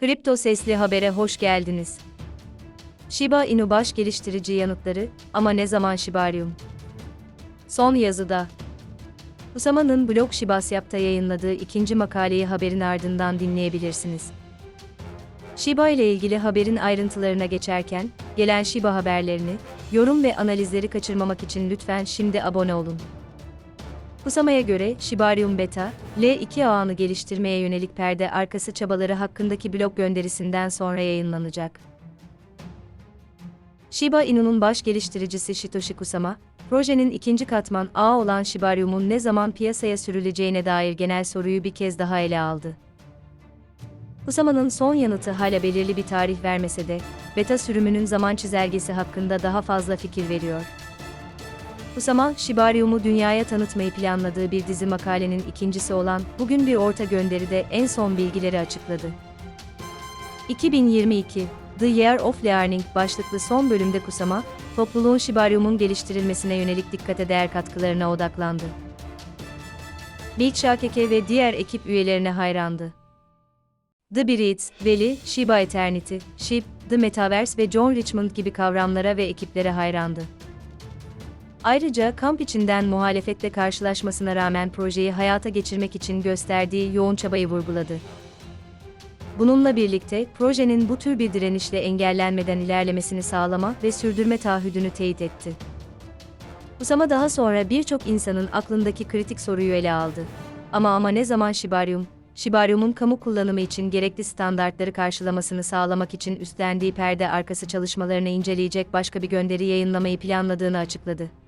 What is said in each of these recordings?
Kripto Sesli Haber'e hoş geldiniz. Shiba Inu baş geliştirici yanıtları ama ne zaman Shibarium? Son yazıda. Usama'nın blog Shibasyap'ta yayınladığı ikinci makaleyi haberin ardından dinleyebilirsiniz. Shiba ile ilgili haberin ayrıntılarına geçerken, gelen Shiba haberlerini, yorum ve analizleri kaçırmamak için lütfen şimdi abone olun. Kusama'ya göre Shibarium Beta, L2 ağını geliştirmeye yönelik perde arkası çabaları hakkındaki blog gönderisinden sonra yayınlanacak. Shiba Inu'nun baş geliştiricisi Shitoshi Kusama, projenin ikinci katman ağı olan Shibarium'un ne zaman piyasaya sürüleceğine dair genel soruyu bir kez daha ele aldı. Kusama'nın son yanıtı hala belirli bir tarih vermese de, beta sürümünün zaman çizelgesi hakkında daha fazla fikir veriyor. Kusama, Shibarium'u dünyaya tanıtmayı planladığı bir dizi makalenin ikincisi olan bugün bir orta gönderide en son bilgileri açıkladı. 2022 The Year of Learning başlıklı son bölümde Kusama, topluluğun Shibarium'un geliştirilmesine yönelik dikkate değer katkılarına odaklandı. Milk Şakeke ve diğer ekip üyelerine hayrandı. The Breeds, Veli, Shiba Eternity, Shib, The Metaverse ve John Richmond gibi kavramlara ve ekiplere hayrandı. Ayrıca kamp içinden muhalefetle karşılaşmasına rağmen projeyi hayata geçirmek için gösterdiği yoğun çabayı vurguladı. Bununla birlikte projenin bu tür bir direnişle engellenmeden ilerlemesini sağlama ve sürdürme taahhüdünü teyit etti. Usama daha sonra birçok insanın aklındaki kritik soruyu ele aldı. Ama ama ne zaman Shibarium, Shibarium'un kamu kullanımı için gerekli standartları karşılamasını sağlamak için üstlendiği perde arkası çalışmalarını inceleyecek başka bir gönderi yayınlamayı planladığını açıkladı.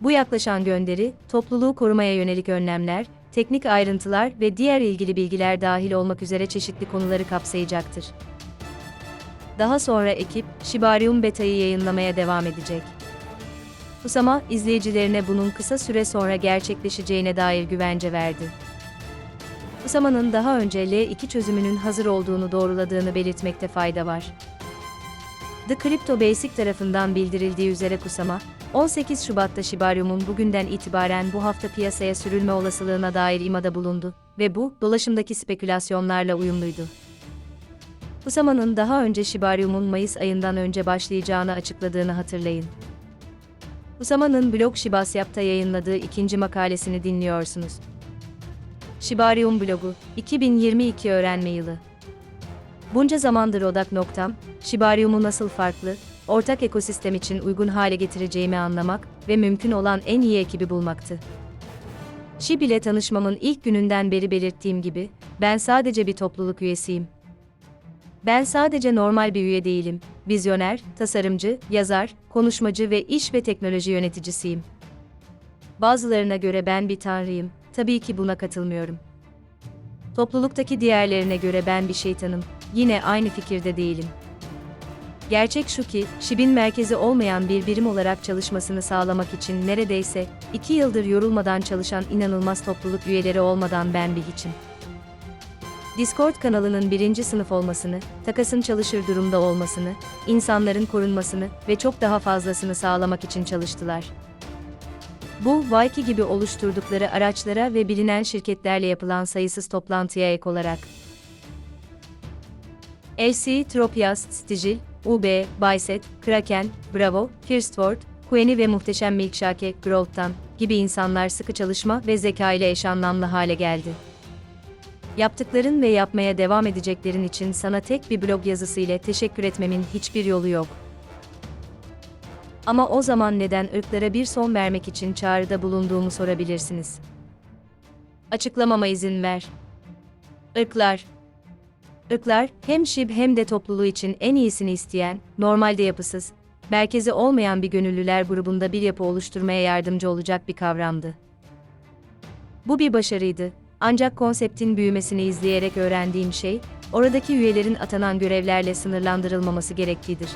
Bu yaklaşan gönderi, topluluğu korumaya yönelik önlemler, teknik ayrıntılar ve diğer ilgili bilgiler dahil olmak üzere çeşitli konuları kapsayacaktır. Daha sonra ekip, Shibarium Beta'yı yayınlamaya devam edecek. Kusama, izleyicilerine bunun kısa süre sonra gerçekleşeceğine dair güvence verdi. Kusama'nın daha önce L2 çözümünün hazır olduğunu doğruladığını belirtmekte fayda var. The Crypto Basic tarafından bildirildiği üzere Kusama, 18 Şubat'ta Shibarium'un bugünden itibaren bu hafta piyasaya sürülme olasılığına dair imada bulundu ve bu, dolaşımdaki spekülasyonlarla uyumluydu. Kusama'nın daha önce Shibarium'un Mayıs ayından önce başlayacağını açıkladığını hatırlayın. Kusama'nın blog Shibasyap'ta yayınladığı ikinci makalesini dinliyorsunuz. Shibarium blogu, 2022 öğrenme yılı. Bunca zamandır odak noktam, Shibarium'u nasıl farklı, ortak ekosistem için uygun hale getireceğimi anlamak ve mümkün olan en iyi ekibi bulmaktı. Shib ile tanışmamın ilk gününden beri belirttiğim gibi, ben sadece bir topluluk üyesiyim. Ben sadece normal bir üye değilim, vizyoner, tasarımcı, yazar, konuşmacı ve iş ve teknoloji yöneticisiyim. Bazılarına göre ben bir tanrıyım, tabii ki buna katılmıyorum. Topluluktaki diğerlerine göre ben bir şeytanım, yine aynı fikirde değilim. Gerçek şu ki, ŞİB'in merkezi olmayan bir birim olarak çalışmasını sağlamak için neredeyse iki yıldır yorulmadan çalışan inanılmaz topluluk üyeleri olmadan ben bir hiçim. Discord kanalının birinci sınıf olmasını, takasın çalışır durumda olmasını, insanların korunmasını ve çok daha fazlasını sağlamak için çalıştılar. Bu, Viki gibi oluşturdukları araçlara ve bilinen şirketlerle yapılan sayısız toplantıya ek olarak. LC, Tropias, Stigil, UB, Bicep, Kraken, Bravo, Firstword, Queni ve muhteşem Milkshake, Growth'tan gibi insanlar sıkı çalışma ve zeka ile eş anlamlı hale geldi. Yaptıkların ve yapmaya devam edeceklerin için sana tek bir blog yazısı ile teşekkür etmemin hiçbir yolu yok. Ama o zaman neden ırklara bir son vermek için çağrıda bulunduğumu sorabilirsiniz. Açıklamama izin ver. Irklar. Irklar, hem şib hem de topluluğu için en iyisini isteyen, normalde yapısız, merkezi olmayan bir gönüllüler grubunda bir yapı oluşturmaya yardımcı olacak bir kavramdı. Bu bir başarıydı. Ancak konseptin büyümesini izleyerek öğrendiğim şey, oradaki üyelerin atanan görevlerle sınırlandırılmaması gerektiğidir.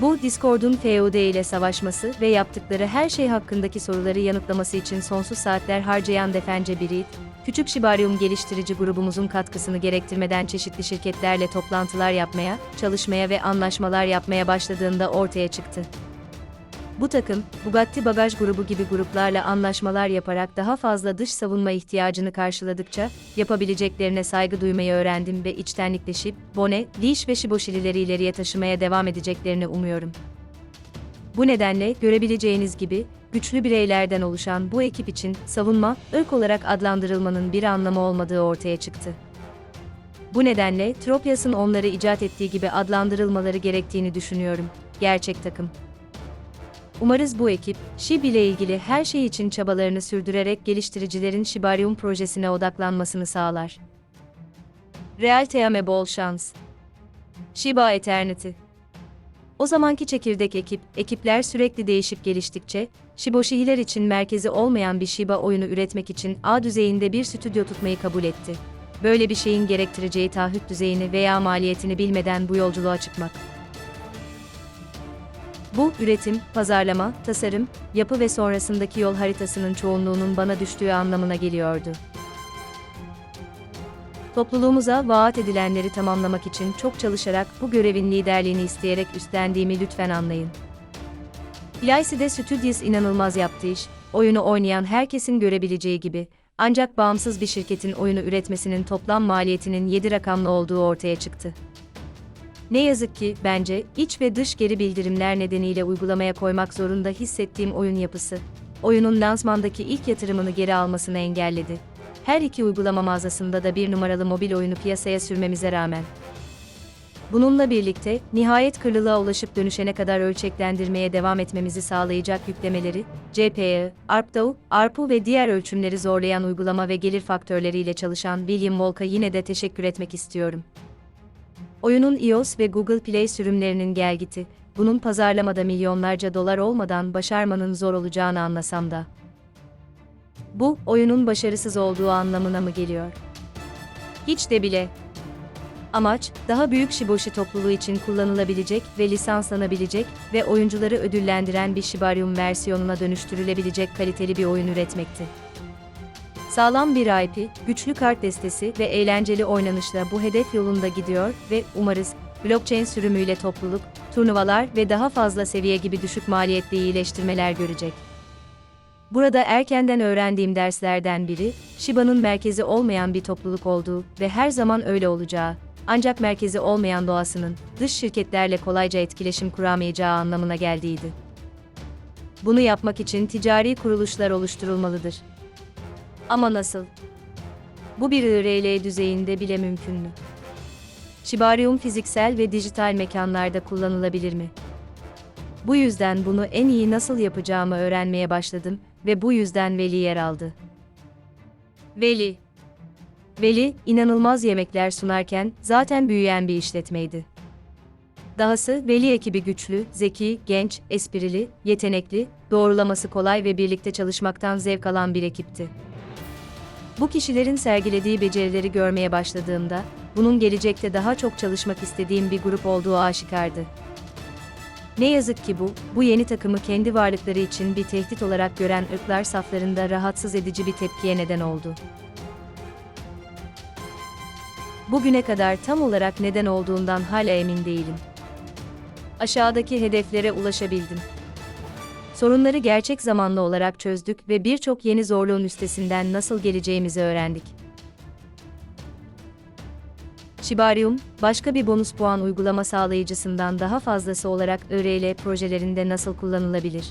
Bu, Discord'un FOD ile savaşması ve yaptıkları her şey hakkındaki soruları yanıtlaması için sonsuz saatler harcayan Defence biri, küçük Shibarium geliştirici grubumuzun katkısını gerektirmeden çeşitli şirketlerle toplantılar yapmaya, çalışmaya ve anlaşmalar yapmaya başladığında ortaya çıktı. Bu takım, Bugatti Bagaj Grubu gibi gruplarla anlaşmalar yaparak daha fazla dış savunma ihtiyacını karşıladıkça, yapabileceklerine saygı duymayı öğrendim ve içtenlikleşip, Bone, Leash ve Shiboshilileri ileriye taşımaya devam edeceklerini umuyorum. Bu nedenle, görebileceğiniz gibi, güçlü bireylerden oluşan bu ekip için, savunma, ırk olarak adlandırılmanın bir anlamı olmadığı ortaya çıktı. Bu nedenle, Tropias'ın onları icat ettiği gibi adlandırılmaları gerektiğini düşünüyorum. Gerçek takım. Umarız bu ekip, SHIB ile ilgili her şey için çabalarını sürdürerek geliştiricilerin Shibarium projesine odaklanmasını sağlar. Real Teame bol şans. Shiba Eternity O zamanki çekirdek ekip, ekipler sürekli değişip geliştikçe, Shiboshihiler için merkezi olmayan bir Shiba oyunu üretmek için A düzeyinde bir stüdyo tutmayı kabul etti. Böyle bir şeyin gerektireceği taahhüt düzeyini veya maliyetini bilmeden bu yolculuğa çıkmak. Bu, üretim, pazarlama, tasarım, yapı ve sonrasındaki yol haritasının çoğunluğunun bana düştüğü anlamına geliyordu. Topluluğumuza vaat edilenleri tamamlamak için çok çalışarak bu görevin liderliğini isteyerek üstlendiğimi lütfen anlayın. Ilaisi'de Studios inanılmaz yaptığı iş, oyunu oynayan herkesin görebileceği gibi, ancak bağımsız bir şirketin oyunu üretmesinin toplam maliyetinin 7 rakamlı olduğu ortaya çıktı. Ne yazık ki, bence, iç ve dış geri bildirimler nedeniyle uygulamaya koymak zorunda hissettiğim oyun yapısı, oyunun lansmandaki ilk yatırımını geri almasını engelledi. Her iki uygulama mağazasında da bir numaralı mobil oyunu piyasaya sürmemize rağmen. Bununla birlikte, nihayet kırlılığa ulaşıp dönüşene kadar ölçeklendirmeye devam etmemizi sağlayacak yüklemeleri, CPE, ARPDAO, ARPU ve diğer ölçümleri zorlayan uygulama ve gelir faktörleriyle çalışan William Wolk'a yine de teşekkür etmek istiyorum. Oyunun iOS ve Google Play sürümlerinin gelgiti, bunun pazarlamada milyonlarca dolar olmadan başarmanın zor olacağını anlasam da. Bu, oyunun başarısız olduğu anlamına mı geliyor? Hiç de bile. Amaç, daha büyük Shiboshi topluluğu için kullanılabilecek ve lisanslanabilecek ve oyuncuları ödüllendiren bir Shibarium versiyonuna dönüştürülebilecek kaliteli bir oyun üretmekti. Sağlam bir IP, güçlü kart destesi ve eğlenceli oynanışla bu hedef yolunda gidiyor ve umarız blockchain sürümüyle topluluk, turnuvalar ve daha fazla seviye gibi düşük maliyetli iyileştirmeler görecek. Burada erkenden öğrendiğim derslerden biri, Shiba'nın merkezi olmayan bir topluluk olduğu ve her zaman öyle olacağı, ancak merkezi olmayan doğasının, dış şirketlerle kolayca etkileşim kuramayacağı anlamına geldiğiydi. Bunu yapmak için ticari kuruluşlar oluşturulmalıdır. Ama nasıl? Bu bir IRL düzeyinde bile mümkün mü? Shibarium fiziksel ve dijital mekanlarda kullanılabilir mi? Bu yüzden bunu en iyi nasıl yapacağımı öğrenmeye başladım ve bu yüzden Veli yer aldı. Veli Veli, inanılmaz yemekler sunarken zaten büyüyen bir işletmeydi. Dahası Veli ekibi güçlü, zeki, genç, esprili, yetenekli, doğrulaması kolay ve birlikte çalışmaktan zevk alan bir ekipti. Bu kişilerin sergilediği becerileri görmeye başladığımda, bunun gelecekte daha çok çalışmak istediğim bir grup olduğu aşikardı. Ne yazık ki bu, bu yeni takımı kendi varlıkları için bir tehdit olarak gören ırklar saflarında rahatsız edici bir tepkiye neden oldu. Bugüne kadar tam olarak neden olduğundan hala emin değilim. Aşağıdaki hedeflere ulaşabildim. Sorunları gerçek zamanlı olarak çözdük ve birçok yeni zorluğun üstesinden nasıl geleceğimizi öğrendik. Shibarium, başka bir bonus puan uygulama sağlayıcısından daha fazlası olarak IRL projelerinde nasıl kullanılabilir?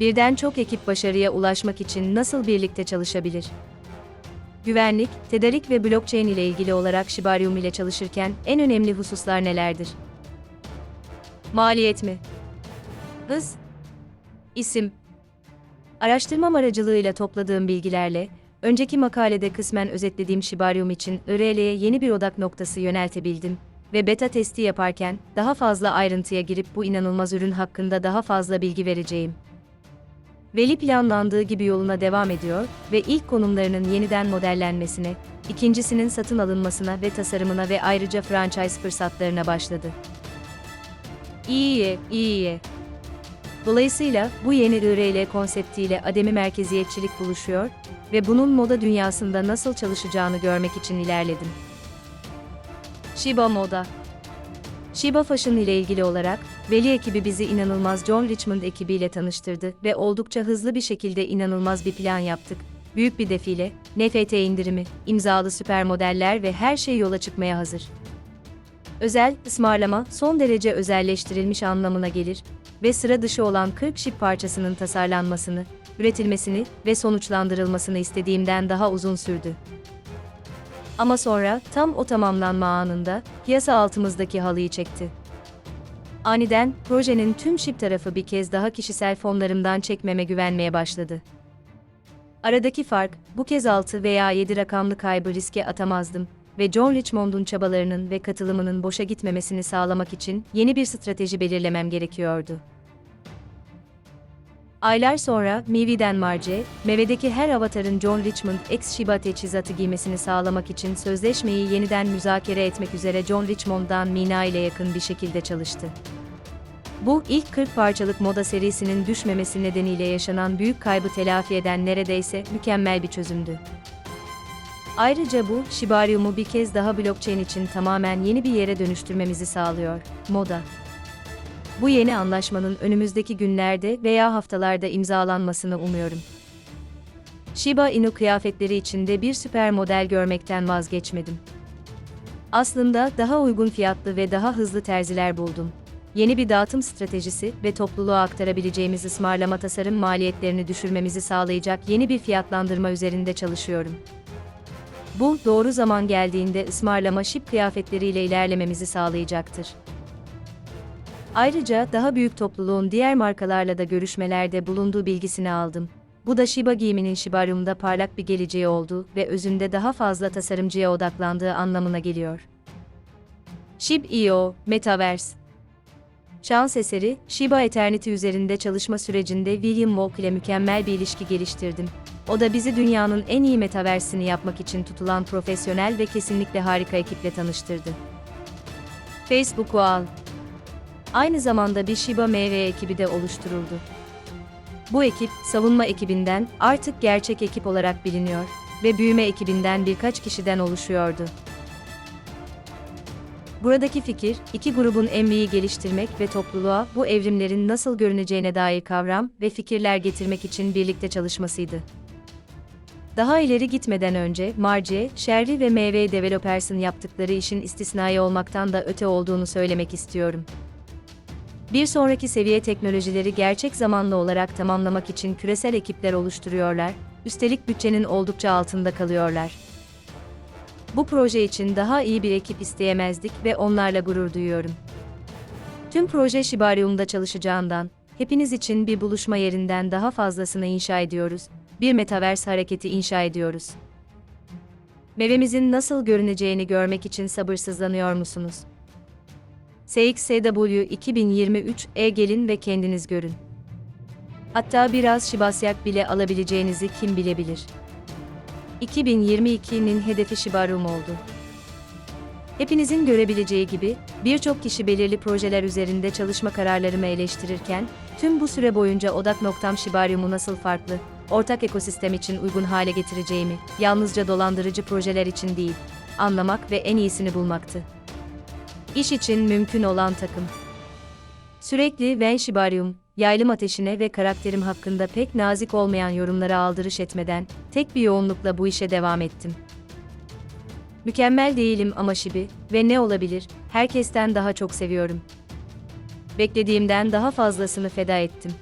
Birden çok ekip başarıya ulaşmak için nasıl birlikte çalışabilir? Güvenlik, tedarik ve blockchain ile ilgili olarak Shibarium ile çalışırken en önemli hususlar nelerdir? Maliyet mi? Hız, İsim Araştırmam aracılığıyla topladığım bilgilerle, önceki makalede kısmen özetlediğim Shibarium için IRL'ye yeni bir odak noktası yöneltebildim ve beta testi yaparken daha fazla ayrıntıya girip bu inanılmaz ürün hakkında daha fazla bilgi vereceğim. Veli planlandığı gibi yoluna devam ediyor ve ilk konumlarının yeniden modellenmesine, ikincisinin satın alınmasına ve tasarımına ve ayrıca franchise fırsatlarına başladı. İyi, iyi. Dolayısıyla bu yeni IRL konseptiyle ademi merkeziyetçilik buluşuyor ve bunun moda dünyasında nasıl çalışacağını görmek için ilerledim. Shiba Moda Shiba Fashion ile ilgili olarak, Veli ekibi bizi inanılmaz John Richmond ekibiyle tanıştırdı ve oldukça hızlı bir şekilde inanılmaz bir plan yaptık. Büyük bir defile, NFT indirimi, imzalı süper modeller ve her şey yola çıkmaya hazır. Özel, ısmarlama, son derece özelleştirilmiş anlamına gelir ve sıra dışı olan 40 şip parçasının tasarlanmasını, üretilmesini ve sonuçlandırılmasını istediğimden daha uzun sürdü. Ama sonra tam o tamamlanma anında piyasa altımızdaki halıyı çekti. Aniden projenin tüm şip tarafı bir kez daha kişisel fonlarımdan çekmeme güvenmeye başladı. Aradaki fark bu kez 6 veya 7 rakamlı kaybı riske atamazdım ve John Richmond'un çabalarının ve katılımının boşa gitmemesini sağlamak için yeni bir strateji belirlemem gerekiyordu. Aylar sonra Mivi'den Marce, Meve'deki her avatarın John Richmond X Shiba teçhizatı giymesini sağlamak için sözleşmeyi yeniden müzakere etmek üzere John Richmond'dan Mina ile yakın bir şekilde çalıştı. Bu, ilk 40 parçalık moda serisinin düşmemesi nedeniyle yaşanan büyük kaybı telafi eden neredeyse mükemmel bir çözümdü. Ayrıca bu, Shibarium'u bir kez daha blockchain için tamamen yeni bir yere dönüştürmemizi sağlıyor. Moda. Bu yeni anlaşmanın önümüzdeki günlerde veya haftalarda imzalanmasını umuyorum. Shiba Inu kıyafetleri içinde bir süper model görmekten vazgeçmedim. Aslında daha uygun fiyatlı ve daha hızlı terziler buldum. Yeni bir dağıtım stratejisi ve topluluğa aktarabileceğimiz ısmarlama tasarım maliyetlerini düşürmemizi sağlayacak yeni bir fiyatlandırma üzerinde çalışıyorum. Bu, doğru zaman geldiğinde ısmarlama şip kıyafetleriyle ilerlememizi sağlayacaktır. Ayrıca daha büyük topluluğun diğer markalarla da görüşmelerde bulunduğu bilgisini aldım. Bu da Shiba giyiminin Shibarium'da parlak bir geleceği oldu ve özünde daha fazla tasarımcıya odaklandığı anlamına geliyor. Shib.io, Metaverse Şans eseri, Shiba Eternity üzerinde çalışma sürecinde William Walk ile mükemmel bir ilişki geliştirdim. O da bizi dünyanın en iyi metaversini yapmak için tutulan profesyonel ve kesinlikle harika ekiple tanıştırdı. Facebook'u al. Aynı zamanda bir Shiba MV ekibi de oluşturuldu. Bu ekip, savunma ekibinden artık gerçek ekip olarak biliniyor ve büyüme ekibinden birkaç kişiden oluşuyordu. Buradaki fikir, iki grubun MV'yi geliştirmek ve topluluğa bu evrimlerin nasıl görüneceğine dair kavram ve fikirler getirmek için birlikte çalışmasıydı. Daha ileri gitmeden önce, Marce, Sherry ve MV Developers'ın yaptıkları işin istisnai olmaktan da öte olduğunu söylemek istiyorum. Bir sonraki seviye teknolojileri gerçek zamanlı olarak tamamlamak için küresel ekipler oluşturuyorlar, üstelik bütçenin oldukça altında kalıyorlar. Bu proje için daha iyi bir ekip isteyemezdik ve onlarla gurur duyuyorum. Tüm proje Shibarium'da çalışacağından, hepiniz için bir buluşma yerinden daha fazlasını inşa ediyoruz, bir metaverse hareketi inşa ediyoruz. Mevemizin nasıl görüneceğini görmek için sabırsızlanıyor musunuz? SXSW 2023 E gelin ve kendiniz görün. Hatta biraz şibasyak bile alabileceğinizi kim bilebilir. 2022'nin hedefi Shibarum oldu. Hepinizin görebileceği gibi, birçok kişi belirli projeler üzerinde çalışma kararlarımı eleştirirken, tüm bu süre boyunca odak noktam Shibarium'u nasıl farklı, ortak ekosistem için uygun hale getireceğimi, yalnızca dolandırıcı projeler için değil, anlamak ve en iyisini bulmaktı. İş için mümkün olan takım. Sürekli Ven Shibarium, yaylım ateşine ve karakterim hakkında pek nazik olmayan yorumlara aldırış etmeden, tek bir yoğunlukla bu işe devam ettim. Mükemmel değilim ama Shibi ve ne olabilir, herkesten daha çok seviyorum. Beklediğimden daha fazlasını feda ettim.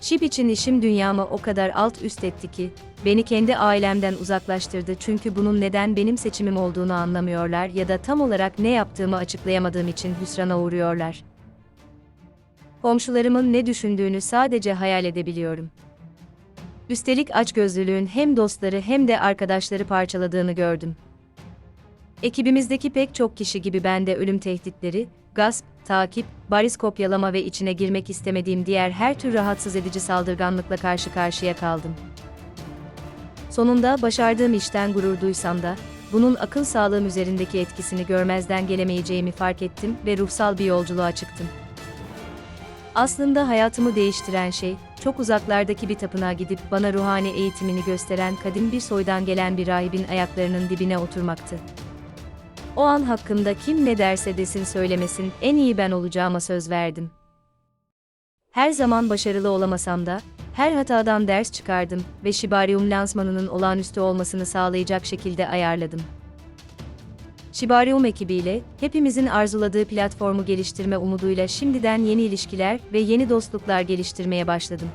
Şip için işim dünyamı o kadar alt üst etti ki, beni kendi ailemden uzaklaştırdı çünkü bunun neden benim seçimim olduğunu anlamıyorlar ya da tam olarak ne yaptığımı açıklayamadığım için hüsrana uğruyorlar. Komşularımın ne düşündüğünü sadece hayal edebiliyorum. Üstelik açgözlülüğün hem dostları hem de arkadaşları parçaladığını gördüm. Ekibimizdeki pek çok kişi gibi ben de ölüm tehditleri, gasp, takip, bariz kopyalama ve içine girmek istemediğim diğer her tür rahatsız edici saldırganlıkla karşı karşıya kaldım. Sonunda başardığım işten gurur duysam da, bunun akıl sağlığım üzerindeki etkisini görmezden gelemeyeceğimi fark ettim ve ruhsal bir yolculuğa çıktım. Aslında hayatımı değiştiren şey, çok uzaklardaki bir tapınağa gidip bana ruhani eğitimini gösteren kadim bir soydan gelen bir rahibin ayaklarının dibine oturmaktı. O an hakkımda kim ne derse desin söylemesin en iyi ben olacağıma söz verdim. Her zaman başarılı olamasam da, her hatadan ders çıkardım ve Shibarium lansmanının olağanüstü olmasını sağlayacak şekilde ayarladım. Shibarium ekibiyle, hepimizin arzuladığı platformu geliştirme umuduyla şimdiden yeni ilişkiler ve yeni dostluklar geliştirmeye başladım.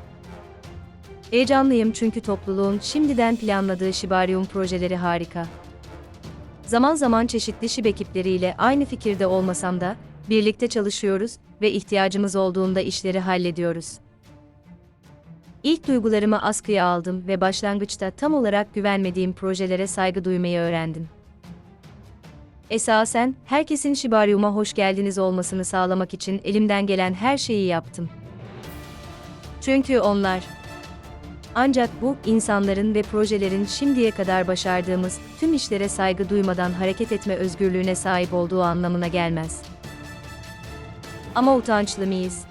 Heyecanlıyım çünkü topluluğun şimdiden planladığı Shibarium projeleri harika. Zaman zaman çeşitli şib ekipleriyle aynı fikirde olmasam da, birlikte çalışıyoruz ve ihtiyacımız olduğunda işleri hallediyoruz. İlk duygularımı askıya aldım ve başlangıçta tam olarak güvenmediğim projelere saygı duymayı öğrendim. Esasen, herkesin Shibarium'a hoş geldiniz olmasını sağlamak için elimden gelen her şeyi yaptım. Çünkü onlar, ancak bu, insanların ve projelerin şimdiye kadar başardığımız tüm işlere saygı duymadan hareket etme özgürlüğüne sahip olduğu anlamına gelmez. Ama utançlı mıyız?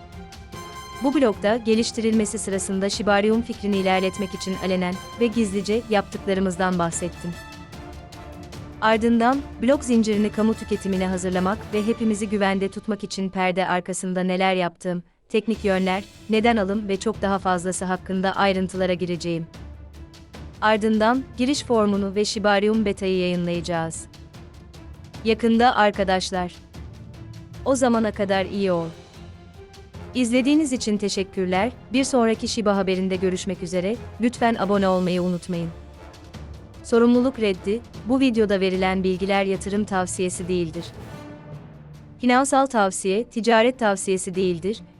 Bu blokta geliştirilmesi sırasında Shibarium fikrini ilerletmek için alenen ve gizlice yaptıklarımızdan bahsettim. Ardından, blok zincirini kamu tüketimine hazırlamak ve hepimizi güvende tutmak için perde arkasında neler yaptığım, teknik yönler, neden alım ve çok daha fazlası hakkında ayrıntılara gireceğim. Ardından, giriş formunu ve Shibarium Beta'yı yayınlayacağız. Yakında arkadaşlar. O zamana kadar iyi ol. İzlediğiniz için teşekkürler. Bir sonraki Shiba haberinde görüşmek üzere. Lütfen abone olmayı unutmayın. Sorumluluk reddi, bu videoda verilen bilgiler yatırım tavsiyesi değildir. Finansal tavsiye, ticaret tavsiyesi değildir,